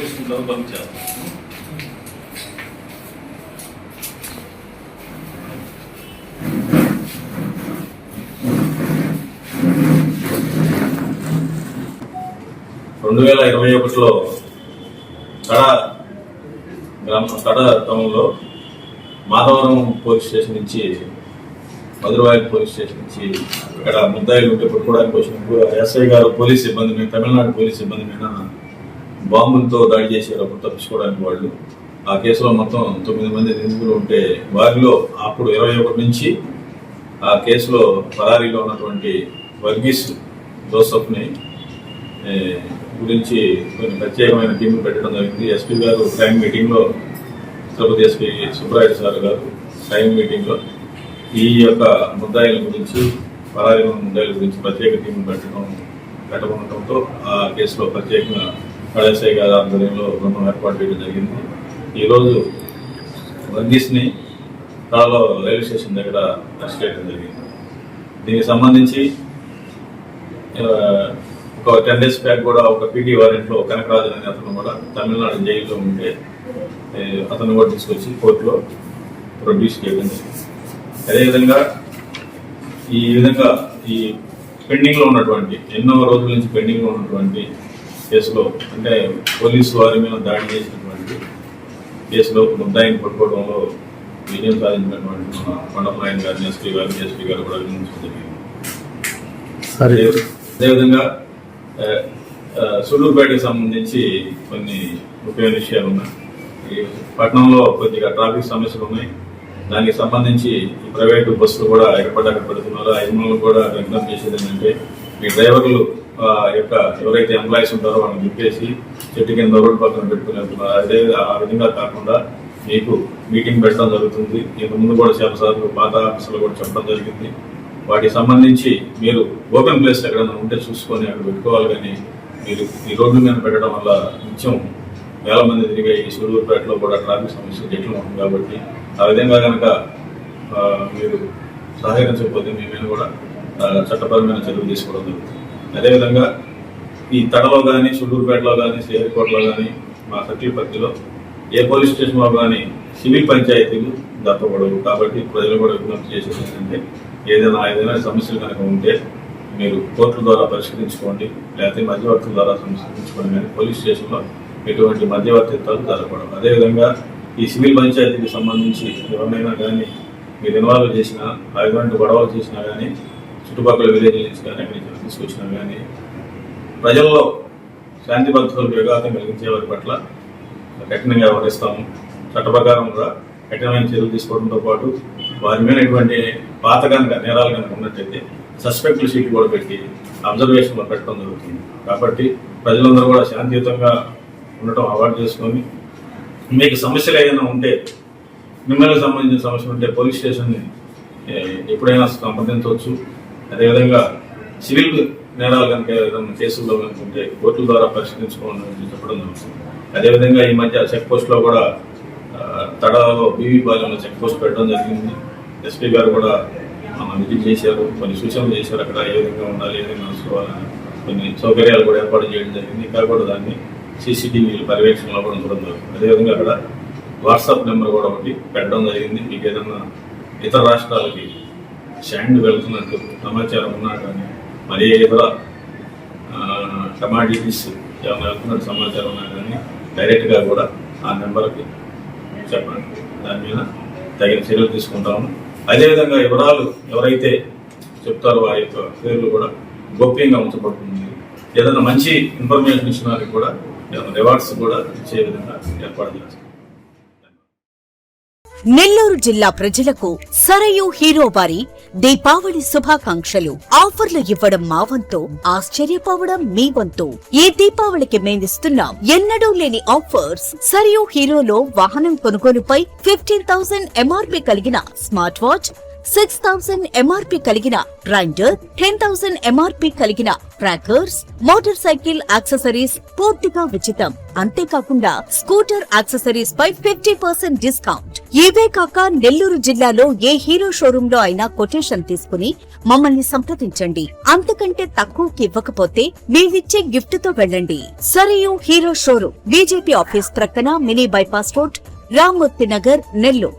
తీసుకుంటారు పంపించారు రెండు వేల ఇరవై ఒకటిలో కడ గ్రామ కడ టౌన్లో మాధవరం పోలీస్ స్టేషన్ నుంచి మధురవాయి పోలీస్ స్టేషన్ నుంచి ఇక్కడ ముద్దాయిలు ఉంటే పట్టుకోవడానికి వచ్చినప్పుడు ఎస్ఐ గారు పోలీస్ సిబ్బంది మీద తమిళనాడు పోలీస్ సిబ్బంది మీద బాంబులతో దాడి చేశారు అప్పుడు తప్పించుకోవడానికి వాళ్ళు. ఆ కేసులో మొత్తం తొమ్మిది మంది నిందితులు ఉంటే వారిలో అప్పుడు ఇరవై ఒకటి నుంచి ఆ కేసులో పరారీలో ఉన్నటువంటి వర్గీస్ జోసఫ్ని గురించి కొన్ని ప్రత్యేకమైన టీంలు పెట్టడం జరిగింది. ఎస్పీ గారు క్రైమ్ మీటింగ్లో తిరుపతి ఎస్పీ సుబ్రాయుడు సార్ గారు క్రైమ్ మీటింగ్లో ఈ యొక్క ముద్దాయిల గురించి పరారి ముద్దాయిల గురించి ప్రత్యేక టీం పెట్టడం పెట్టబడటంతో ఆ కేసులో ప్రత్యేకంగా కళాశాయి గారి ఆధ్వర్యంలో బృందం ఏర్పాటు చేయడం జరిగింది. ఈరోజు వర్గీస్ని కళలో రైల్వే స్టేషన్ దగ్గర అరెస్ట్ చేయడం జరిగింది. దీనికి సంబంధించి ఒక టెన్ డేస్ బ్యాక్ కూడా ఒక పీటీ వారెంట్లో కనకరాజు అనే అతను కూడా తమిళనాడు జైల్లో ఉంటే అతను కూడా తీసుకొచ్చి కోర్టులో ప్రొడ్యూస్ చేయడం జరిగింది. అదేవిధంగా ఈ విధంగా ఈ పెండింగ్లో ఉన్నటువంటి ఎన్నో రోజుల నుంచి పెండింగ్లో ఉన్నటువంటి కేసులో అంటే పోలీసు వారి మీద దాడి చేసినటువంటి కేసులో ముద్దాయిని పట్టుకోవడంలో విజయం సాధించినటువంటి మన కొండల నాయన్ గారిని ఎస్పీ గారు ఎస్పీ గారు కూడా అభినందించడం జరిగింది. అదేవిధంగా సూళ్ళూరుపేటకి సంబంధించి కొన్ని ముఖ్యమైన విషయాలు ఉన్నాయి. ఈ పట్టణంలో కొద్దిగా ట్రాఫిక్ సమస్యలు ఉన్నాయి. దానికి సంబంధించి ఈ ప్రైవేటు బస్సులు కూడా ఎక్కడ అక్కడ పెడుతున్నారు ఆ యజమానులు కూడా విజ్ఞప్తి చేసేది ఏంటంటే మీ డ్రైవర్లు ఆ, యొక్క ఎవరైతే ఎంప్లాయీస్ ఉంటారో వాళ్ళని చెప్పేసి చెట్టు కింద రోడ్డు పక్కన పెట్టుకుని వెళ్తున్నారు అదే ఆ విధంగా కాకుండా మీకు మీటింగ్ పెట్టడం జరుగుతుంది. ఇంత ముందు కూడా చాలా సార్లు పాత ఆఫీసులో కూడా చెప్పడం జరిగింది. వాటికి సంబంధించి మీరు ఓపెన్ ప్లేస్ ఎక్కడైనా ఉంటే చూసుకొని అక్కడ పెట్టుకోవాలి కానీ మీరు ఈ రోడ్డు మీద పెట్టడం వల్ల నిత్యం వేల మంది తిరిగే ఈ సూళ్ళూరుపేటలో కూడా ట్రాఫిక్ సమస్య జట్లు ఉంటుంది కాబట్టి ఆ విధంగా కనుక మీరు సహకరించకపోతే మీ మీద కూడా చట్టపరమైన చర్యలు తీసుకోవడం జరుగుతుంది. అదేవిధంగా ఈ తడలో కానీ సూళ్ళూరుపేటలో కానీ శ్రీహరికోటలో కానీ మా సర్కిల్ పరిధిలో ఏ పోలీస్ స్టేషన్లో కానీ సివిల్ పంచాయతీలు దత్తపడవు కాబట్టి ప్రజలు కూడా విజ్ఞప్తి చేసేది ఏంటంటే ఏదైనా ఏదైనా సమస్యలు కనుక ఉంటే మీరు కోర్టుల ద్వారా పరిష్కరించుకోండి లేకపోతే మధ్యవర్తుల ద్వారా సంస్కరించుకోండి కానీ పోలీస్ స్టేషన్లో ఎటువంటి మధ్యవర్తిత్వాలు జరగకూడదు. అదేవిధంగా ఈ సివిల్ పంచాయతీకి సంబంధించి ఎవరినైనా కానీ మీరు ఇన్వాల్వ్ చేసినా అటువంటి గొడవలు చేసినా కానీ చుట్టుపక్కల విలేజ్ నుంచి కానీ నుంచి తీసుకొచ్చినా కానీ ప్రజల్లో శాంతి భద్రతలకు విఘాతం కలిగించే వారి పట్ల కఠినంగా వ్యవహరిస్తాము. చట్ట ప్రకారం కఠినమైన చర్యలు తీసుకోవడంతో పాటు వారి మీద ఎటువంటి పాత కనుక నేరాలు కనుక ఉన్నట్టయితే సస్పెక్ట్ సీట్లు కూడా పెట్టి అబ్జర్వేషన్లో పెట్టడం జరుగుతుంది. కాబట్టి ప్రజలందరూ కూడా శాంతియుతంగా ఉండటం అవాయిడ్ చేసుకొని మీకు సమస్యలు ఏదైనా ఉంటే మిమ్మల్ని సంబంధించిన సమస్యలు ఉంటే పోలీస్ స్టేషన్ని ఎప్పుడైనా సంప్రదించవచ్చు. అదేవిధంగా సివిల్ నేరాలు కనుక ఏదైనా కేసుల్లో కనుక ఉంటే కోర్టుల ద్వారా పరిష్కరించుకోవాలని చెప్పడం జరుగుతుంది. అదేవిధంగా ఈ మధ్య చెక్ పోస్ట్లో కూడా ఆ, తడాలో బీవీ పాలెంలో చెక్ పోస్ట్ పెట్టడం జరిగింది. ఎస్పీ గారు కూడా మన విజిట్ చేశారు కొన్ని సూచనలు చేశారు. అక్కడ ఏ విధంగా ఉండాలి ఏ విధంగా నడుచుకోవాలని కొన్ని సౌకర్యాలు కూడా ఏర్పాటు చేయడం జరిగింది. ఇక్కడ కూడా దాన్ని సీసీటీవీ పర్యవేక్షణలో కూడా ఉంటుంది అదేవిధంగా అక్కడ వాట్సాప్ నెంబర్ కూడా ఒకటి పెట్టడం జరిగింది. మీకు ఏదన్నా ఇతర రాష్ట్రాలకి షాండ్ వెళ్తున్నట్టు సమాచారం ఉన్నా కానీ మరి ఇతర కమాడిటీస్ ఏమైనా వెళ్తున్నట్టు సమాచారం ఉన్నా కానీ డైరెక్ట్గా కూడా ఆ నెంబర్కి చెప్పండి. దాని మీద తగిన చర్యలు తీసుకుంటాము అదేవిధంగా వివరాలు ఎవరైతే చెప్తారో వారి యొక్క పేర్లు కూడా గోప్యంగా ఉంచబడుతుంది. ఏదైనా మంచి ఇన్ఫర్మేషన్ ఇచ్చిన వారికి కూడా రివార్డ్స్ కూడా ఇచ్చే విధంగా ఏర్పాటు చేస్తాం నెల్లూరు జిల్లా ప్రజలకు సరయు హీరో వారి దీపావళి శుభాకాంక్షలు. ఆఫర్లు ఇవ్వడం మా వంతు ఆశ్చర్యపోవడం మీ వంతు. ఈ దీపావళికి మేమిస్తున్నాం ఎన్నడూ లేని ఆఫర్స్ సరియు హీరోలో వాహనం కొనుగోలుపై ఫిఫ్టీన్ థౌసండ్ ఎంఆర్పి కలిగిన smart watch six thousand MRP కలిగిన రైండర్ టెన్ థౌసండ్ ఎంఆర్పి కలిగిన ట్రాకర్స్ మోటార్ సైకిల్ యాక్సెసరీస్ పూర్తిగా ఉచితం. అంతేకాకుండా స్కూటర్ యాక్సెసరీస్ పై ఫిఫ్టీ పర్సెంట్ డిస్కౌంట్. ఇవే కాక నెల్లూరు జిల్లాలో ఏ హీరో షోరూమ్లో అయినా కొటేషన్ తీసుకుని మమ్మల్ని సంప్రదించండి. అంతకంటే తక్కువకి ఇవ్వకపోతే మేమిచ్చే గిఫ్ట్తో వెళ్ళండి. Sarayu Hero showroom BJP office ప్రక్కన mini bypass road Rammurthy Nagar Nellore.